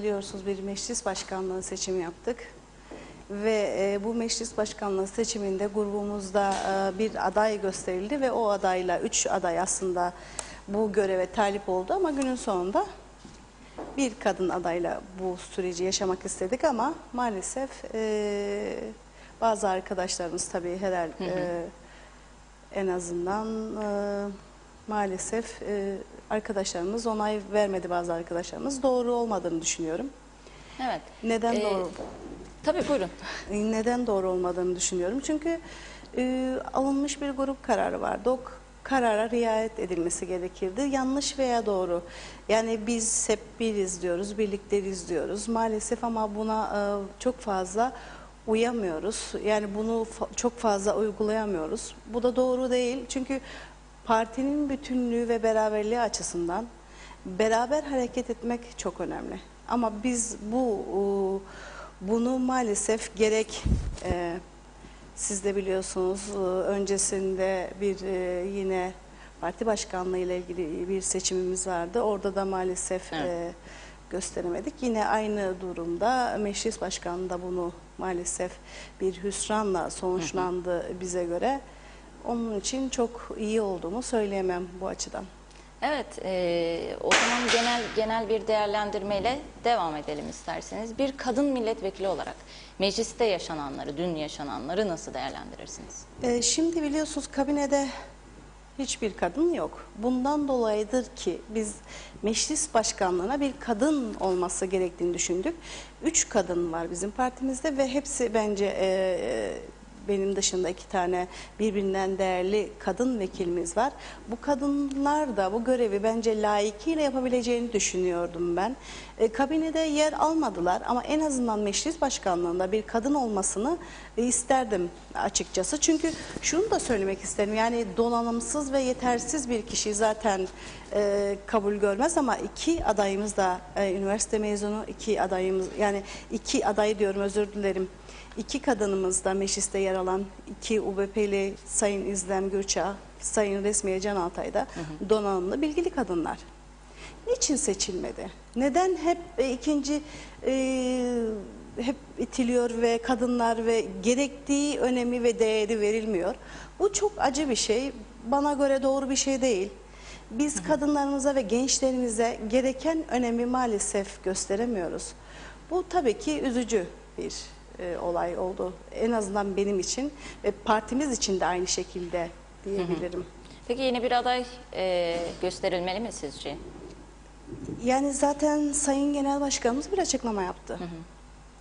Biliyorsunuz bir meclis başkanlığı seçimi yaptık. Ve e, bu meclis başkanlığı seçiminde grubumuzda e, bir aday gösterildi ve o adayla üç aday aslında bu göreve talip oldu ama günün sonunda bir kadın adayla bu süreci yaşamak istedik ama maalesef e, bazı arkadaşlarımız tabii herhalde e, en azından e, maalesef e, arkadaşlarımız onay vermedi bazı arkadaşlarımız. Doğru olmadığını düşünüyorum. Evet. Neden Ee, doğru? Tabii buyurun. Neden doğru olmadığını düşünüyorum. Çünkü e, alınmış bir grup kararı vardı. O k- karara riayet edilmesi gerekirdi. Yanlış veya doğru. Yani biz hep biriz diyoruz, birlikteyiz diyoruz. Maalesef ama buna e, çok fazla uyamıyoruz. Yani bunu fa- çok fazla uygulayamıyoruz. Bu da doğru değil. Çünkü partinin bütünlüğü ve beraberliği açısından beraber hareket etmek çok önemli. Ama biz bu e, bunu maalesef gerek e, siz de biliyorsunuz e, öncesinde bir e, yine parti başkanlığı ile ilgili bir seçimimiz vardı. Orada da maalesef Evet. e, gösteremedik. Yine aynı durumda meclis başkanı da bunu maalesef bir hüsranla sonuçlandı bize göre. Onun için çok iyi olduğumu söyleyemem bu açıdan. Evet, e, o zaman genel genel bir değerlendirmeyle devam edelim isterseniz. Bir kadın milletvekili olarak mecliste yaşananları, dün yaşananları nasıl değerlendirirsiniz? Ee, şimdi biliyorsunuz kabinede hiçbir kadın yok. Bundan dolayıdır ki biz meclis başkanlığına bir kadın olması gerektiğini düşündük. Üç kadın var bizim partimizde ve hepsi bence e, benim dışında iki tane birbirinden değerli kadın vekilimiz var. Bu kadınlar da bu görevi bence layıkıyla yapabileceğini düşünüyordum ben. E, kabinede yer almadılar ama en azından meclis başkanlığında bir kadın olmasını e, isterdim açıkçası. Çünkü şunu da söylemek isterim yani donanımsız ve yetersiz bir kişi zaten e, kabul görmez ama iki adayımız da e, üniversite mezunu iki adayımız yani iki aday diyorum özür dilerim. İki kadınımız da mecliste yer alan iki UBP'li Sayın İzlem Gürçağ, Sayın Resmiye Can Altay da donanımlı bilgili kadınlar. Niçin seçilmedi? Neden hep e, ikinci e, hep itiliyor ve kadınlar ve gerektiği önemi ve değeri verilmiyor? Bu çok acı bir şey. Bana göre doğru bir şey değil. Biz kadınlarımıza ve gençlerimize gereken önemi maalesef gösteremiyoruz. Bu tabii ki üzücü bir e, olay oldu. En azından benim için ve partimiz için de aynı şekilde diyebilirim. Peki yeni bir aday e, gösterilmeli mi sizce? Yani zaten Sayın Genel Başkanımız bir açıklama yaptı.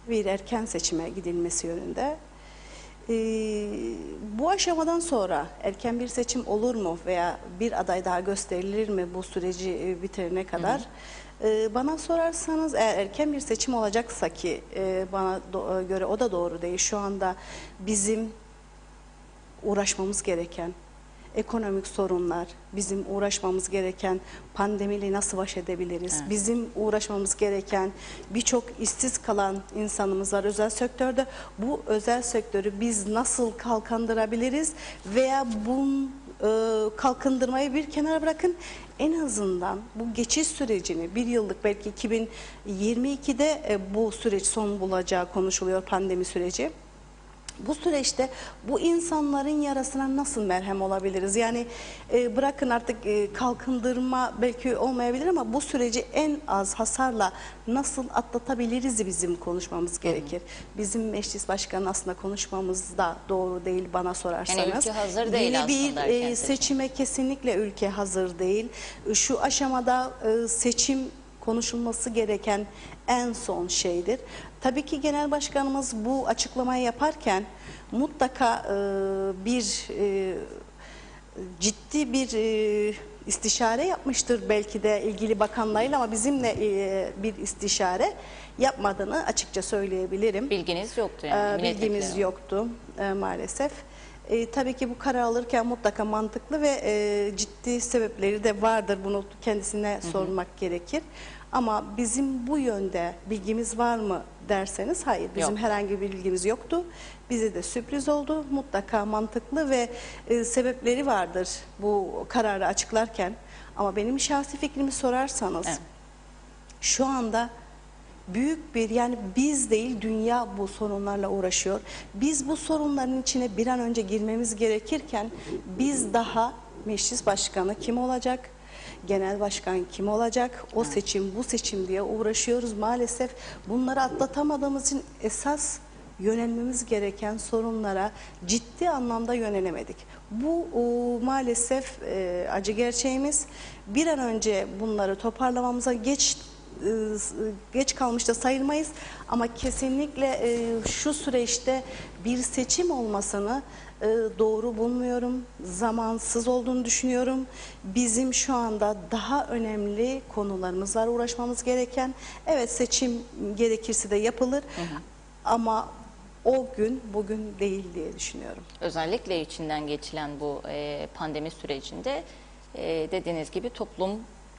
Bir erken seçime gidilmesi yönünde. Ee, bu aşamadan sonra erken bir seçim olur mu veya bir aday daha gösterilir mi bu süreci e, bitirene kadar? Ee, bana sorarsanız eğer erken bir seçim olacaksa ki e, bana do- göre o da doğru değil. Şu anda bizim uğraşmamız gereken ekonomik sorunlar, bizim uğraşmamız gereken pandemiyle nasıl baş edebiliriz, Evet. bizim uğraşmamız gereken birçok işsiz kalan insanımız var özel sektörde. Bu özel sektörü biz nasıl kalkındırabiliriz veya bu e, kalkındırmayı bir kenara bırakın en azından bu geçiş sürecini bir yıllık belki 2022'de e, bu süreç son bulacağı konuşuluyor pandemi süreci. Bu süreçte bu insanların yarasına nasıl merhem olabiliriz? Yani e, bırakın artık e, kalkındırma belki olmayabilir ama bu süreci en az hasarla nasıl atlatabiliriz bizim konuşmamız gerekir. Bizim meclis başkanı aslında konuşmamız da doğru değil bana sorarsanız. Yani ülke hazır değil Yeni bir e, seçime kesinlikle ülke hazır değil. Şu aşamada e, seçim konuşulması gereken en son şeydir. Tabii ki genel başkanımız bu açıklamayı yaparken mutlaka e, bir e, ciddi bir e, istişare yapmıştır belki de ilgili bakanlarıyla ama bizimle e, bir istişare yapmadığını açıkça söyleyebilirim. Bilginiz yoktu Ee, yani. bilgimiz milletvekili. yoktu e, maalesef. E, tabii ki bu karar alırken mutlaka mantıklı ve e, ciddi sebepleri de vardır. Bunu kendisine sormak gerekir. Ama bizim bu yönde bilgimiz var mı derseniz hayır. Bizim Yok. herhangi bir bilgimiz yoktu. Bize de sürpriz oldu. Mutlaka mantıklı ve e, sebepleri vardır bu kararı açıklarken. Ama benim şahsi fikrimi sorarsanız Evet. şu anda büyük bir yani biz değil dünya bu sorunlarla uğraşıyor. Biz bu sorunların içine bir an önce girmemiz gerekirken biz daha meclis başkanı kim olacak? Genel başkan kim olacak? O seçim bu seçim diye uğraşıyoruz. Maalesef bunları atlatamadığımız için esas yönelmemiz gereken sorunlara ciddi anlamda yönelemedik. Bu o, maalesef e, acı gerçeğimiz. Bir an önce bunları toparlamamıza geç e, geç kalmış da sayılmayız ama kesinlikle e, şu süreçte bir seçim olmasını e, doğru bulmuyorum. Zamansız olduğunu düşünüyorum. Bizim şu anda daha önemli konularımız var uğraşmamız gereken. Evet seçim gerekirse de yapılır ama o gün bugün değil diye düşünüyorum. Özellikle içinden geçilen bu e, pandemi sürecinde e, dediğiniz gibi toplum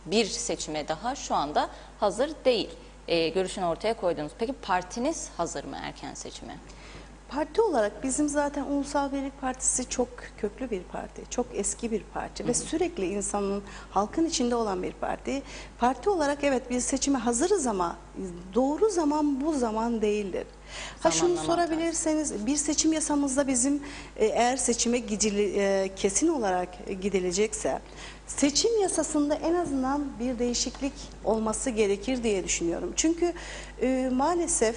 bir seçime daha şu anda hazır değil. E, görüşünü ortaya koydunuz. Peki partiniz hazır mı erken seçime? Parti olarak bizim zaten Ulusal Birlik Partisi çok köklü bir parti, çok eski bir parti ve sürekli insanın, halkın içinde olan bir parti. Parti olarak evet biz seçime hazırız ama doğru zaman bu zaman değildir. Ha şunu sorabilirseniz bir seçim yasamızda bizim e, eğer seçime gidili, e, kesin olarak gidilecekse seçim yasasında en azından bir değişiklik olması gerekir diye düşünüyorum. Çünkü e, maalesef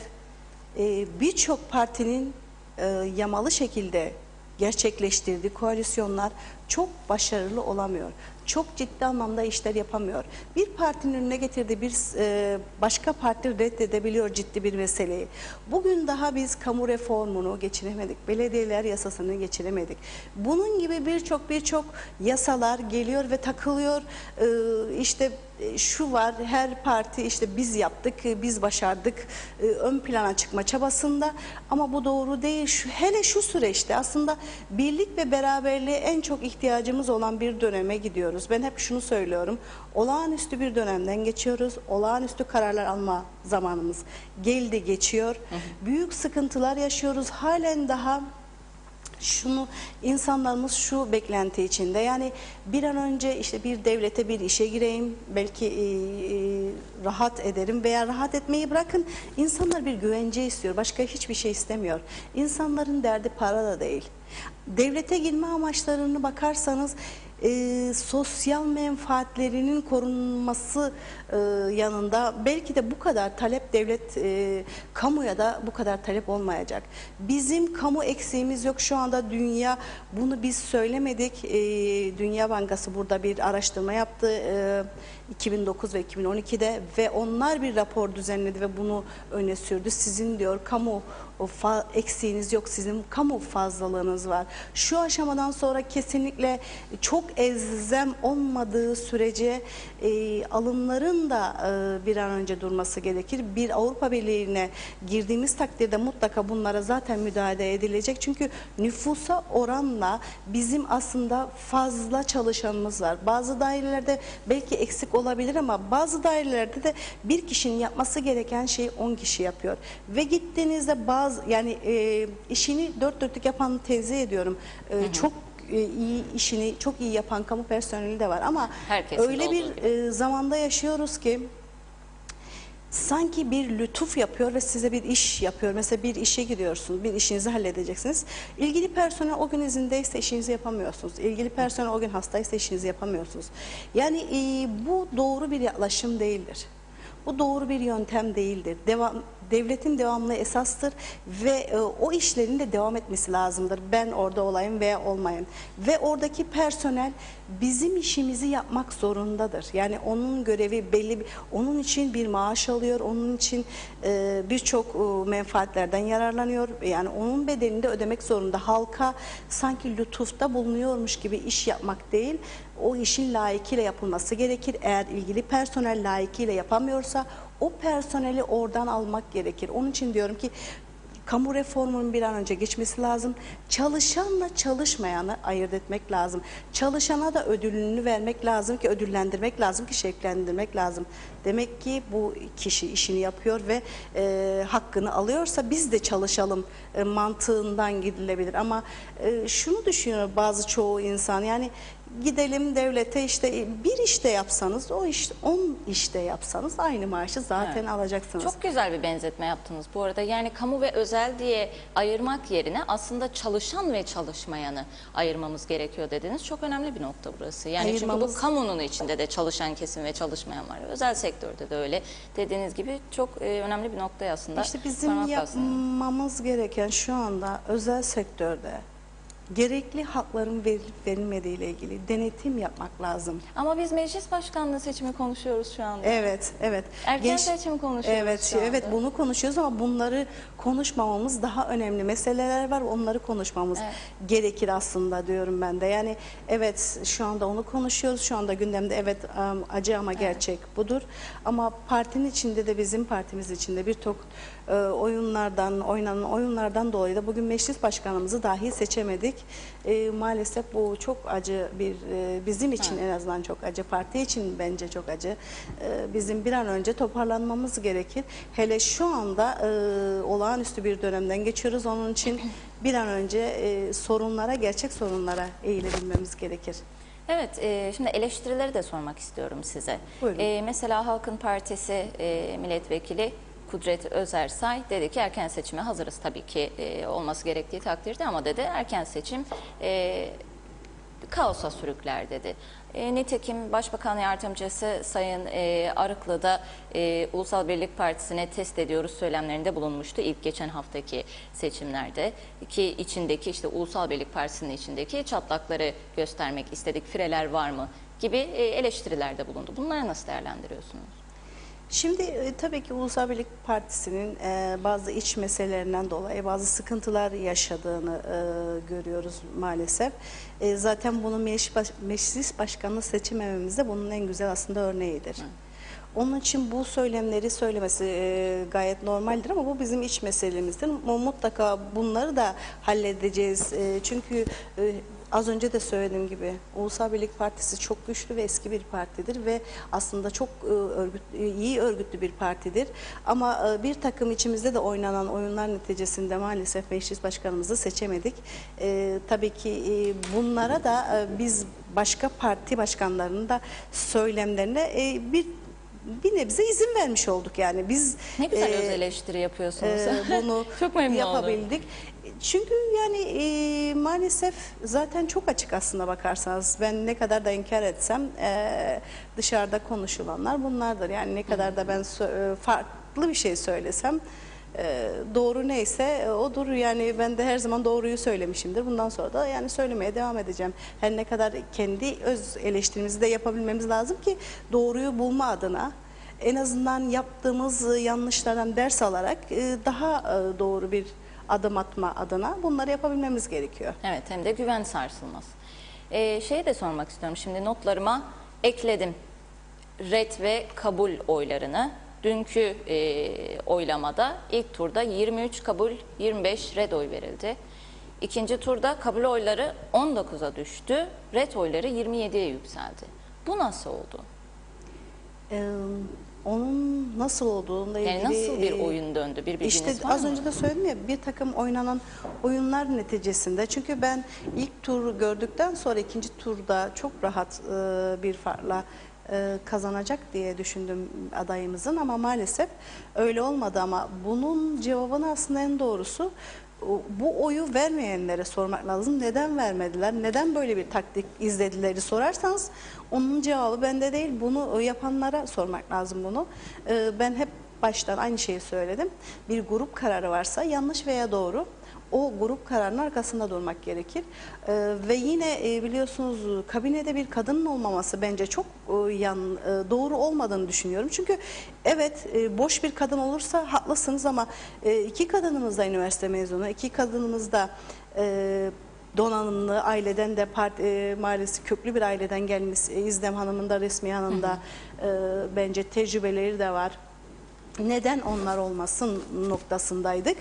e, birçok partinin e, yamalı şekilde gerçekleştirdiği koalisyonlar çok başarılı olamıyor. Çok ciddi anlamda işler yapamıyor. Bir partinin önüne getirdiği bir e, başka parti reddedebiliyor ciddi bir meseleyi. Bugün daha biz kamu reformunu geçiremedik. Belediyeler yasasını geçiremedik. Bunun gibi birçok birçok yasalar geliyor ve takılıyor. E, işte e, şu var her parti işte biz yaptık, e, biz başardık e, ön plana çıkma çabasında ama bu doğru değil. Hele şu süreçte aslında birlik ve beraberliğe en çok ihtiyacımız olan bir döneme gidiyoruz. Ben hep şunu söylüyorum. Olağanüstü bir dönemden geçiyoruz. Olağanüstü kararlar alma zamanımız geldi geçiyor. Büyük sıkıntılar yaşıyoruz. Halen daha şunu insanlarımız şu beklenti içinde yani bir an önce işte bir devlete bir işe gireyim belki e, e, rahat ederim veya rahat etmeyi bırakın insanlar bir güvence istiyor başka hiçbir şey istemiyor insanların derdi para da değil devlete girme amaçlarını bakarsanız e, sosyal menfaatlerinin korunması e, yanında belki de bu kadar talep devlet e, kamuya da bu kadar talep olmayacak. Bizim kamu eksiğimiz yok şu anda dünya bunu biz söylemedik. E, dünya Bankası burada bir araştırma yaptı. E, 2009 ve 2012'de ve onlar bir rapor düzenledi ve bunu öne sürdü. Sizin diyor kamu o eksiğiniz yok, sizin kamu fazlalığınız var. Şu aşamadan sonra kesinlikle çok elzem olmadığı sürece e, alımların da e, bir an önce durması gerekir. Bir Avrupa Birliği'ne girdiğimiz takdirde mutlaka bunlara zaten müdahale edilecek. Çünkü nüfusa oranla bizim aslında fazla çalışanımız var. Bazı dairelerde belki eksik olabilir ama bazı dairelerde de bir kişinin yapması gereken şeyi 10 kişi yapıyor. Ve gittiğinizde bazı yani e, işini dört dörtlük yapan teyze ediyorum. E, Çok e, iyi işini çok iyi yapan kamu personeli de var ama Herkesin öyle olduğu bir gibi. e, zamanda yaşıyoruz ki sanki bir lütuf yapıyor ve size bir iş yapıyor. Mesela bir işe gidiyorsunuz, bir işinizi halledeceksiniz. İlgili personel o gün izindeyse işinizi yapamıyorsunuz. İlgili personel o gün hastaysa işinizi yapamıyorsunuz. Yani e, bu doğru bir yaklaşım değildir. Bu doğru bir yöntem değildir. Devam, devletin devamlı esastır ve e, o işlerin de devam etmesi lazımdır. Ben orada olayım veya olmayayım. Ve oradaki personel bizim işimizi yapmak zorundadır. Yani onun görevi belli, onun için bir maaş alıyor, onun için e, birçok e, menfaatlerden yararlanıyor. Yani onun bedelini de ödemek zorunda. Halka sanki lütufta bulunuyormuş gibi iş yapmak değil, o işin layıkıyla yapılması gerekir. Eğer ilgili personel layıkıyla yapamıyorsa o personeli oradan almak gerekir. Onun için diyorum ki kamu reformunun bir an önce geçmesi lazım. Çalışanla çalışmayanı ayırt etmek lazım. Çalışana da ödülünü vermek lazım ki ödüllendirmek lazım ki şevklendirmek lazım. Demek ki bu kişi işini yapıyor ve e, hakkını alıyorsa biz de çalışalım e, mantığından gidilebilir. Ama e, şunu düşünüyor bazı çoğu insan yani gidelim devlete işte bir işte yapsanız o iş 10 işte yapsanız aynı maaşı zaten Evet. alacaksınız. Çok güzel bir benzetme yaptınız bu arada. Yani kamu ve özel diye ayırmak yerine aslında çalışan ve çalışmayanı ayırmamız gerekiyor dediniz. Çok önemli bir nokta burası. Yani çünkü Ayırmamız- bu kamunun içinde de çalışan kesim ve çalışmayan var. Özel sektörde de öyle. Dediğiniz gibi çok e, önemli bir noktaya aslında İşte bizim yapmamız gereken şu anda özel sektörde gerekli hakların verilip verilmediği ile ilgili denetim yapmak lazım. Ama biz meclis başkanlığı seçimi konuşuyoruz şu anda. Evet, evet. Erken seçim konuşuyoruz Evet, şu anda. evet bunu konuşuyoruz ama bunları konuşmamamız daha önemli. Meseleler var, onları konuşmamız Evet. gerekir aslında diyorum ben de. Yani evet şu anda onu konuşuyoruz. Şu anda gündemde evet acı ama gerçek budur. Ama partinin içinde de bizim partimiz içinde birçok e, oyunlardan, oynanan oyunlardan dolayı da bugün meclis başkanımızı dahi seçemedik. E, maalesef bu çok acı bir e, bizim için en azından çok acı. Parti için bence çok acı. E, bizim bir an önce toparlanmamız gerekir. Hele şu anda e, olağanüstü bir dönemden geçiyoruz. Onun için bir an önce e, sorunlara, gerçek sorunlara eğilebilmemiz gerekir. Evet, e, şimdi eleştirileri de sormak istiyorum size. Buyurun. E, mesela Halkın Partisi e, milletvekili Kudret Özersay dedi ki erken seçime hazırız tabii ki e, olması gerektiği takdirde ama dedi erken seçim e, kaosa sürükler dedi. E, nitekim Başbakan Yardımcısı Sayın e, Arıklı da e, Ulusal Birlik Partisi'ne test ediyoruz söylemlerinde bulunmuştu ilk geçen haftaki seçimlerde ki içindeki işte Ulusal Birlik Partisi'nin içindeki çatlakları göstermek istedik fireler var mı gibi e, eleştirilerde bulundu. Bunları nasıl değerlendiriyorsunuz? Şimdi e, tabii ki Ulusal Birlik Partisi'nin e, bazı iç meselelerinden dolayı bazı sıkıntılar yaşadığını e, görüyoruz maalesef. E, zaten bunu meclis, baş, meclis başkanlığı seçemememiz de bunun en güzel aslında örneğidir. Onun için bu söylemleri söylemesi e, gayet normaldir ama bu bizim iç meselemizdir. Mu- Mutlaka bunları da halledeceğiz. E, çünkü e, az önce de söylediğim gibi Ulusal Birlik Partisi çok güçlü ve eski bir partidir ve aslında çok e, örgüt, e, iyi örgütlü bir partidir. Ama e, bir takım içimizde de oynanan oyunlar neticesinde maalesef meclis başkanımızı seçemedik. E, tabii ki bunlara da biz başka parti başkanlarının da söylemlerine e, bir bir nebze izin vermiş olduk yani biz Ne güzel e, öz eleştiri yapıyorsunuz. e, bunu Çok memnun yapabildik. Çünkü yani e, maalesef zaten çok açık aslında bakarsanız. Ben ne kadar da inkar etsem e, dışarıda konuşulanlar bunlardır. Yani ne kadar da ben sö- e, farklı bir şey söylesem doğru neyse e, odur. Yani ben de her zaman doğruyu söylemişimdir. Bundan sonra da yani söylemeye devam edeceğim. Her ne kadar kendi öz eleştirimizi de yapabilmemiz lazım ki doğruyu bulma adına en azından yaptığımız e, yanlışlardan ders alarak e, daha doğru bir adım atma adına bunları yapabilmemiz gerekiyor. Evet hem de güven sarsılmaz. Ee, şeyi de sormak istiyorum. Şimdi notlarıma ekledim. Red ve kabul oylarını. Dünkü e, oylamada ilk turda 23 kabul 25 red oy verildi. İkinci turda kabul oyları 19'a düştü. Red oyları 27'ye yükseldi. Bu nasıl oldu? Ee, onun nasıl olduğunda ilgili... Yani nasıl bir e, oyun döndü? Bir bilginiz İşte var az mı? önce de söyledim ya bir takım oynanan oyunlar neticesinde çünkü ben ilk turu gördükten sonra ikinci turda çok rahat e, bir farkla e, kazanacak diye düşündüm adayımızın ama maalesef öyle olmadı ama bunun cevabını aslında en doğrusu bu oyu vermeyenlere sormak lazım. Neden vermediler? Neden böyle bir taktik izledileri sorarsanız onun cevabı bende değil. Bunu yapanlara sormak lazım bunu. E, Ben hep baştan aynı şeyi söyledim. Bir grup kararı varsa yanlış veya doğru o grup kararının arkasında durmak gerekir. Ee, ve yine e, biliyorsunuz kabinede bir kadının olmaması bence çok e, yan e, doğru olmadığını düşünüyorum. Çünkü evet e, boş bir kadın olursa haklısınız ama e, iki kadınımız da üniversite mezunu, iki kadınımız da e, donanımlı aileden de part, e, maalesef köklü bir aileden gelmiş e, İzdem Hanım'ın da Resmiye Hanım'ın da e, bence tecrübeleri de var neden onlar olmasın noktasındaydık.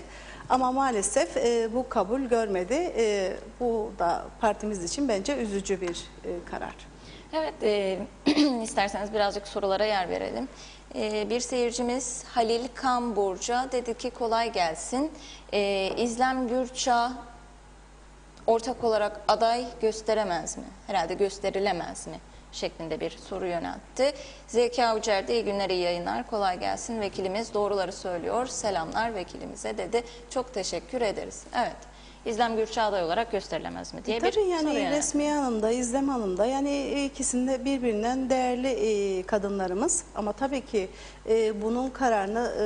Ama maalesef e, bu kabul görmedi. E, bu da partimiz için bence üzücü bir e, karar. Evet, e, isterseniz birazcık sorulara yer verelim. E, bir seyircimiz Halil Kamburca dedi ki kolay gelsin. E, İzlem Gürçağ ortak olarak aday gösteremez mi? Herhalde gösterilemez mi? Şeklinde bir soru yöneltti. Zeki Avcıer de iyi günler, iyi yayınlar, kolay gelsin. Vekilimiz doğruları söylüyor. Selamlar vekilimize dedi. Çok teşekkür ederiz. Evet. İzlem Gürçağ aday olarak gösterilemez mi diye bir Tabii soru yani yöneltti. Resmiye Hanım da İzlem Hanım da yani ikisinde birbirinden değerli e, kadınlarımız ama tabii ki e, bunun kararını e,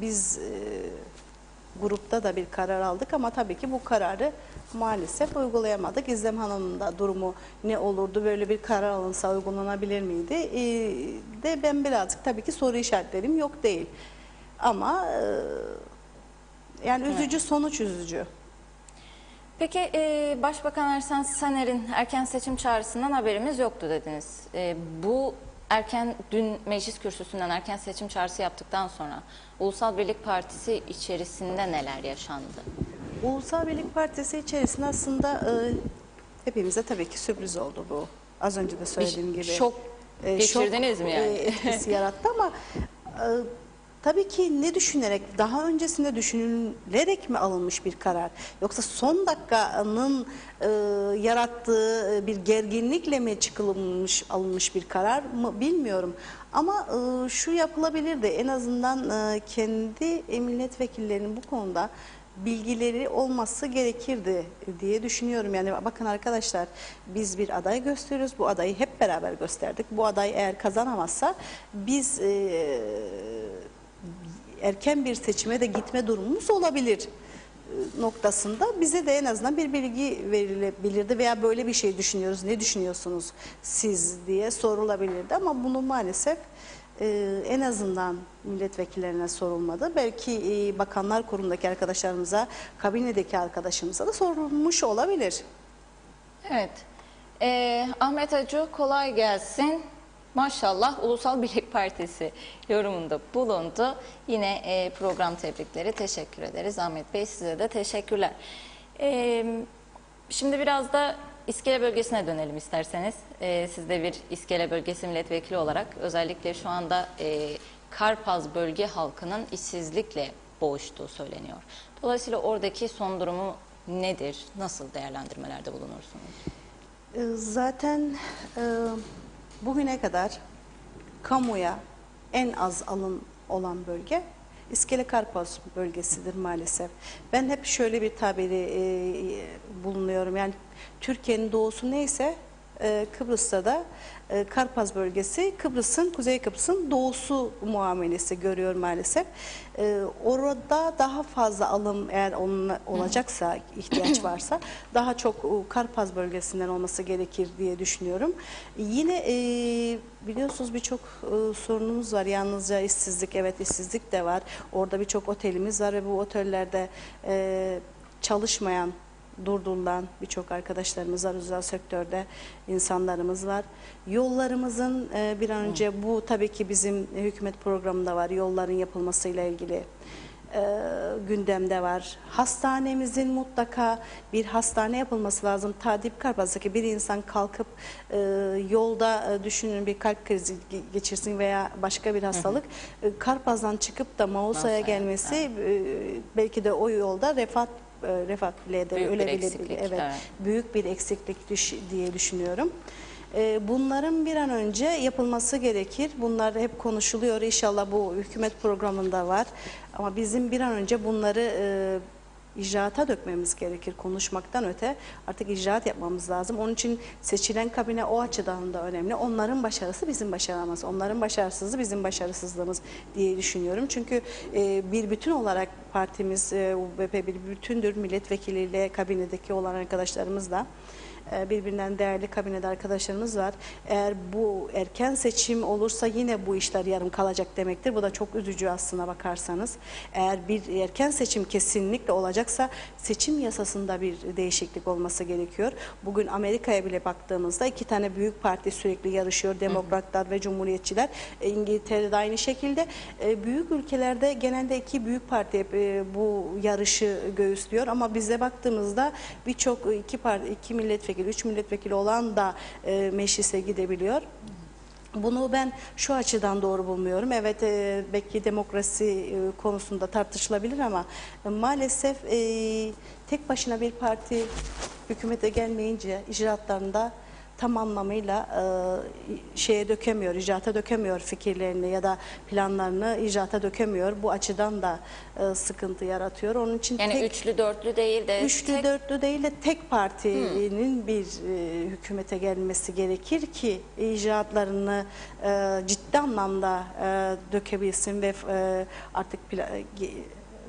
biz e, grupta da bir karar aldık ama tabii ki bu kararı maalesef uygulayamadık. İzlem Hanım'ın da durumu ne olurdu böyle bir karar alınsa uygulanabilir miydi? E, de ben birazcık tabii ki soru işaretlerim yok değil ama e, yani üzücü sonuç üzücü. Peki e, Başbakan Ersen Saner'in erken seçim çağrısından haberimiz yoktu dediniz. E, bu erken dün meclis kürsüsünden erken seçim çağrısı yaptıktan sonra Ulusal Birlik Partisi içerisinde neler yaşandı? Ulusal Birlik Partisi içerisinde aslında e, hepimize tabii ki sürpriz oldu bu. Az önce de söylediğim gibi. şok geçirdiniz mi yani? e, etkisi yarattı ama e, tabii ki ne düşünerek, daha öncesinde düşünülerek mi alınmış bir karar? Yoksa son dakikanın e, yarattığı e, bir gerginlikle mi çıkılmış, alınmış bir karar mı bilmiyorum. Ama e, şu yapılabilirdi en azından e, kendi milletvekillerinin bu konuda bilgileri olması gerekirdi diye düşünüyorum. Yani bakın arkadaşlar biz bir aday gösteriyoruz. Bu adayı hep beraber gösterdik. Bu aday eğer kazanamazsa biz e, erken bir seçime de gitme durumumuz olabilir e, noktasında bize de en azından bir bilgi verilebilirdi veya böyle bir şey düşünüyoruz ne düşünüyorsunuz siz diye sorulabilirdi ama bunu maalesef e, en azından milletvekillerine sorulmadı. Belki e, bakanlar kurulundaki arkadaşlarımıza, kabinedeki arkadaşımıza da sorulmuş olabilir. Evet. E, Ahmet Acı kolay gelsin. Maşallah Ulusal Birlik Partisi yorumunda bulundu. Yine e, program tebrikleri teşekkür ederiz. Ahmet Bey size de teşekkürler. E, şimdi biraz da İskele bölgesine dönelim isterseniz. E, siz de bir İskele bölgesi milletvekili olarak özellikle şu anda e, Karpaz bölge halkının işsizlikle boğuştuğu söyleniyor. Dolayısıyla oradaki son durumu nedir? Nasıl değerlendirmelerde bulunursunuz? E, Zaten e, bugüne kadar kamuya en az alım olan bölge İskele Karpaz bölgesidir maalesef. Ben hep şöyle bir tabiri e, bulunuyorum. Yani Türkiye'nin doğusu neyse e, Kıbrıs'ta da e, Karpaz bölgesi Kıbrıs'ın, Kuzey Kıbrıs'ın doğusu muamelesi görüyor maalesef. E, orada daha fazla alım eğer onun olacaksa, ihtiyaç varsa daha çok Karpaz bölgesinden olması gerekir diye düşünüyorum. Yine e, biliyorsunuz birçok e, sorunumuz var. Yalnızca işsizlik, evet işsizlik de var. Orada birçok otelimiz var ve bu otellerde çalışmayan durdurulan birçok arkadaşlarımız var özel sektörde insanlarımız var. Yollarımızın e, bir an önce bu tabii ki bizim hükümet programında var yolların yapılmasıyla ilgili e, gündemde var. Hastanemizin mutlaka bir hastane yapılması lazım. Tadip Karpaz'daki bir insan kalkıp e, yolda e, düşünün bir kalp krizi ge- geçirsin veya başka bir hastalık e, Karpaz'dan çıkıp da Mausa'ya gelmesi e, belki de o yolda refat e, refat bile de Büyük bir ölebilir. eksiklik, evet, evet. büyük bir eksiklik düş- diye düşünüyorum. E, Bunların bir an önce yapılması gerekir. Bunlar hep konuşuluyor. İnşallah bu hükümet programında var. Ama bizim bir an önce bunları e, icraata dökmemiz gerekir. Konuşmaktan öte artık icraat yapmamız lazım. Onun için seçilen kabine o açıdan da önemli. Onların başarısı bizim başarımız. Onların başarısızlığı bizim başarısızlığımız diye düşünüyorum. Çünkü e, bir bütün olarak partimiz e, UBP bir bütündür. Milletvekiliyle kabinedeki olan arkadaşlarımız da birbirinden değerli kabinede arkadaşlarımız var. Eğer bu erken seçim olursa yine bu işler yarım kalacak demektir. Bu da çok üzücü aslına bakarsanız. Eğer bir erken seçim kesinlikle olacaksa seçim yasasında bir değişiklik olması gerekiyor. Bugün Amerika'ya bile baktığımızda iki tane büyük parti sürekli yarışıyor. Demokratlar ve Cumhuriyetçiler. E, İngiltere'de aynı şekilde. E, Büyük ülkelerde genelde iki büyük parti e, bu yarışı göğüslüyor ama bize baktığımızda birçok iki parti, iki milletvekili, üç milletvekili olan da e, meclise gidebiliyor. Bunu ben şu açıdan doğru bulmuyorum. Evet e, belki demokrasi e, konusunda tartışılabilir ama e, maalesef e, tek başına bir parti hükümete gelmeyince icraatlarında tam anlamıyla e, şeye dökemiyor, icraata dökemiyor fikirlerini ya da planlarını icraata dökemiyor. Bu açıdan da e, sıkıntı yaratıyor. Onun için Yani tek, üçlü dörtlü değil de Üçlü tek- dörtlü değil de tek partinin bir e, hükümete gelmesi gerekir ki icraatlarını e, ciddi anlamda e, dökebilsin ve e, artık ge-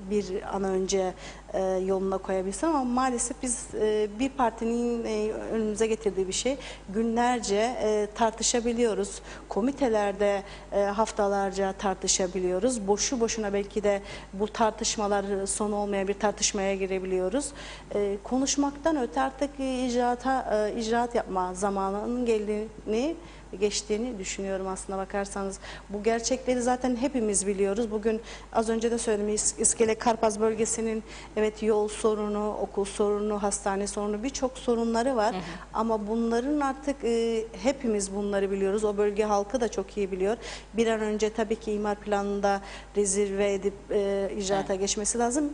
bir an önce e, yoluna koyabilsin ama maalesef biz e, bir partinin e, önümüze getirdiği bir şey günlerce e, tartışabiliyoruz. Komitelerde e, haftalarca tartışabiliyoruz. Boşu boşuna belki de bu tartışmalar sonu olmayan bir tartışmaya girebiliyoruz. E, konuşmaktan öte artık icraata e, icraat yapma zamanının geldiğini geçtiğini düşünüyorum aslında bakarsanız. Bu gerçekleri zaten hepimiz biliyoruz. Bugün az önce de söyledim İs- İskele Karpaz bölgesinin evet yol sorunu, okul sorunu, hastane sorunu birçok sorunları var. Ama bunların artık e, hepimiz bunları biliyoruz. O bölge halkı da çok iyi biliyor. Bir an önce tabii ki imar planında rezerve edip e, icraata geçmesi lazım.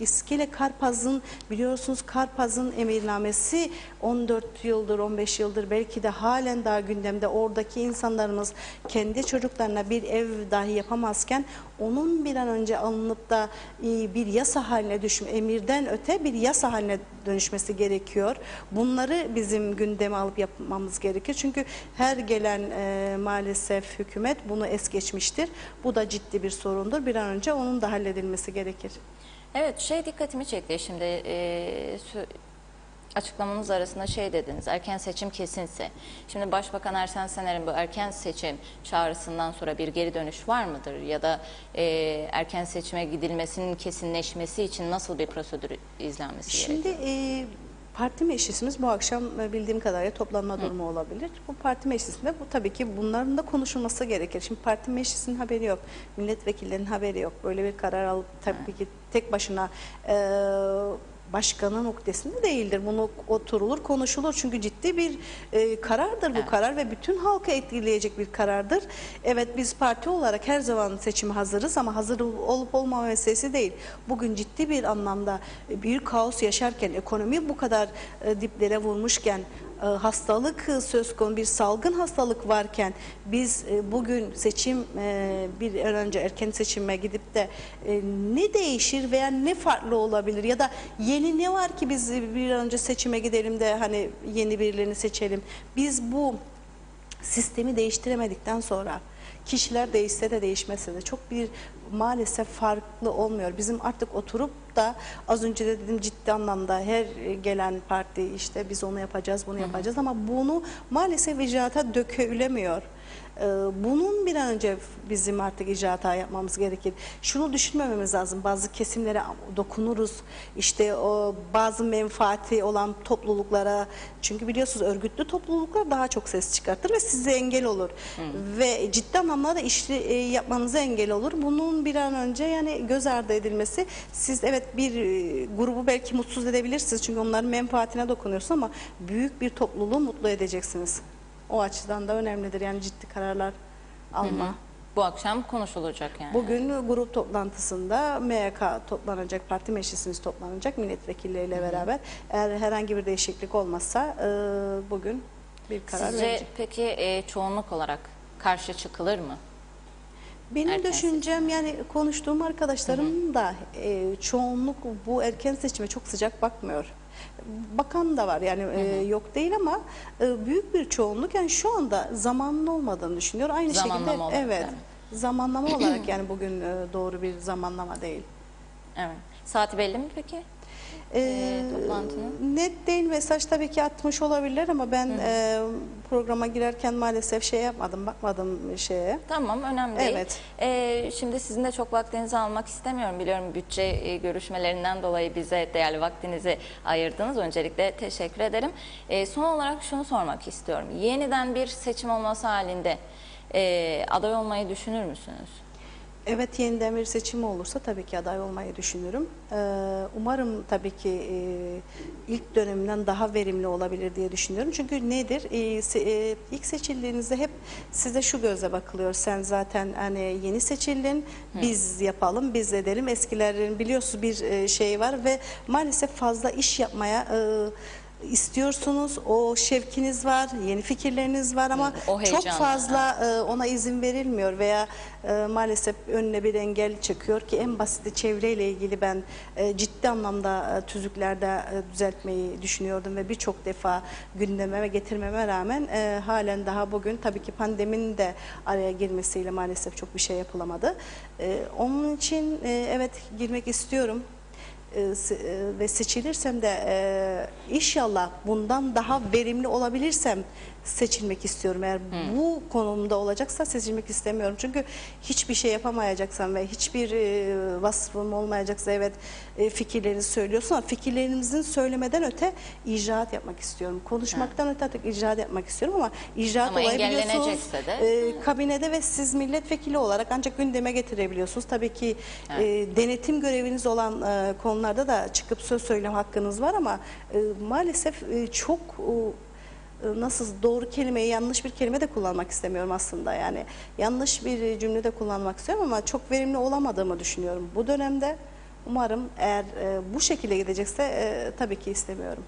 İskele Karpaz'ın biliyorsunuz Karpaz'ın emirnamesi 14 yıldır 15 yıldır belki de halen daha gündemde oradaki insanlarımız kendi çocuklarına bir ev dahi yapamazken onun bir an önce alınıp da e, bir yasa haline düşme emirden öte bir yasa haline dönüşmesi gerekiyor. Bunları bizim gündeme alıp yapmamız gerekir. Çünkü her gelen e, maalesef hükümet bunu es geçmiştir. Bu da ciddi bir sorundur. Bir an önce onun da halledilmesi gerekir. Evet şey dikkatimi çekti şimdi e, açıklamanız arasında şey dediniz erken seçim kesinse. Şimdi Başbakan Ersen Sener'in bu erken seçim çağrısından sonra bir geri dönüş var mıdır? Ya da e, erken seçime gidilmesinin kesinleşmesi için nasıl bir prosedür izlenmesi Şimdi gerekiyor? e, parti meclisimiz bu akşam e, bildiğim kadarıyla toplanma durumu olabilir. Bu parti meclisinde bu tabii ki bunların da konuşulması gerekir. Şimdi parti meclisinin haberi yok, milletvekillerinin haberi yok. Böyle bir karar alıp tabii ki tek başına e, başkanın noktasında değildir. Bunu oturulur, konuşulur. Çünkü ciddi bir e, karardır bu Evet. karar ve bütün halkı etkileyecek bir karardır. Evet biz parti olarak her zaman seçime hazırız ama hazır olup olmama meselesi değil. Bugün ciddi bir anlamda bir kaos yaşarken, ekonomi bu kadar e, diplere vurmuşken, hastalık e, söz konusu bir salgın hastalık varken biz e, bugün seçim e, bir önce erken seçime gidip de e, ne değişir veya ne farklı olabilir ya da yeni ne var ki biz bir önce seçime gidelim de hani yeni birilerini seçelim. Biz bu sistemi değiştiremedikten sonra kişiler değişse de değişmese de çok bir maalesef farklı olmuyor. Bizim artık oturup da az önce de dedim ciddi anlamda her gelen parti işte biz onu yapacağız bunu yapacağız ama bunu maalesef icraata dökülemiyor. Ee, Bunun bir an önce bizim artık icraata yapmamız gerekir. Şunu düşünmememiz lazım. Bazı kesimlere dokunuruz. İşte o bazı menfaati olan topluluklara çünkü biliyorsunuz örgütlü topluluklar daha çok ses çıkartır ve size engel olur. Ve ciddi anlamda da işi e, yapmanıza engel olur. Bunun bir an önce yani göz ardı edilmesi siz evet bir e, grubu belki mutsuz edebilirsiniz çünkü onların menfaatine dokunuyorsunuz ama büyük bir topluluğu mutlu edeceksiniz. O açıdan da önemlidir yani ciddi kararlar alma. Bu akşam konuşulacak yani. Bugün grup toplantısında MYK toplanacak, parti meclisimiz toplanacak milletvekilleriyle beraber. Eğer herhangi bir değişiklik olmazsa e, bugün bir karar Sizce verecek. peki e, çoğunluk olarak karşı çıkılır mı? Benim erken düşüncem yani konuştuğum arkadaşlarım da e, çoğunluk bu erken seçime çok sıcak bakmıyor. Bakan da var yani e, yok değil ama e, büyük bir çoğunluk yani şu anda zamanın olmadığını düşünüyor. Aynı Zamanlama şekilde olarak evet. yani. Zamanlama olarak yani bugün e, doğru bir zamanlama değil. Evet. Saati belli mi peki? Ee, toplantının? Net değil mesaj tabii ki atmış olabilir ama ben e, programa girerken maalesef şey yapmadım, bakmadım şeye. Tamam önemli değil. Evet. Ee, şimdi sizin de çok vaktinizi almak istemiyorum. Biliyorum bütçe e, görüşmelerinden dolayı bize değerli vaktinizi ayırdınız. Öncelikle teşekkür ederim. Ee, son olarak şunu sormak istiyorum. Yeniden bir seçim olması halinde e, aday olmayı düşünür müsünüz? Evet yeniden bir seçim olursa tabii ki aday olmayı düşünürüm. Ee, umarım tabii ki e, ilk dönemden daha verimli olabilir diye düşünüyorum. Çünkü nedir? Se- e, ilk seçildiğinizde hep size şu gözle bakılıyor. Sen zaten hani yeni seçildin, biz yapalım, biz edelim. Eskilerin biliyorsunuz bir e, şey var ve maalesef fazla iş yapmaya e, istiyorsunuz. O şevkiniz var, yeni fikirleriniz var ama O çok fazla e, ona izin verilmiyor veya e, maalesef önüne bir engel çıkıyor ki en basiti çevreyle ilgili ben e, ciddi anlamda e, tüzüklerde e, düzeltmeyi düşünüyordum ve birçok defa gündeme getirmeme rağmen e, halen daha bugün tabii ki pandeminin de araya girmesiyle maalesef çok bir şey yapılamadı. E, onun için e, evet girmek istiyorum ve seçilirsem de e, inşallah bundan daha verimli olabilirsem seçilmek istiyorum. Eğer bu konumda olacaksa seçilmek istemiyorum. Çünkü hiçbir şey yapamayacaksam ve hiçbir e, vasfım olmayacaksa evet e, fikirlerini söylüyorsun ama fikirlerimizin söylemeden öte icraat yapmak istiyorum. Konuşmaktan öte artık icraat yapmak istiyorum ama icraat Ama olayı biliyorsunuz engellenecekse de- e, kabinede ve siz milletvekili olarak ancak gündeme getirebiliyorsunuz. Tabii ki e, denetim göreviniz olan e, konularda da çıkıp söz söyleme hakkınız var ama e, maalesef e, çok e, nasıl doğru kelimeyi yanlış bir kelime de kullanmak istemiyorum aslında yani yanlış bir cümle de kullanmak istiyorum ama çok verimli olamadığımı düşünüyorum bu dönemde umarım eğer e, bu şekilde gidecekse e, tabii ki istemiyorum.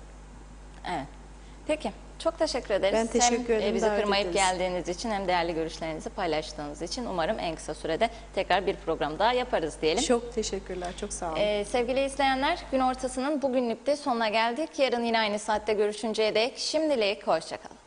Evet. Peki. Çok teşekkür ederiz. Ben teşekkür hem e, ederim bizi davet kırmayıp için. geldiğiniz için hem değerli görüşlerinizi paylaştığınız için umarım en kısa sürede tekrar bir program daha yaparız diyelim. Çok teşekkürler çok sağ olun. Ee, sevgili izleyenler gün ortasının bugünlük de sonuna geldik. Yarın yine aynı saatte görüşünceye dek şimdilik hoşçakalın.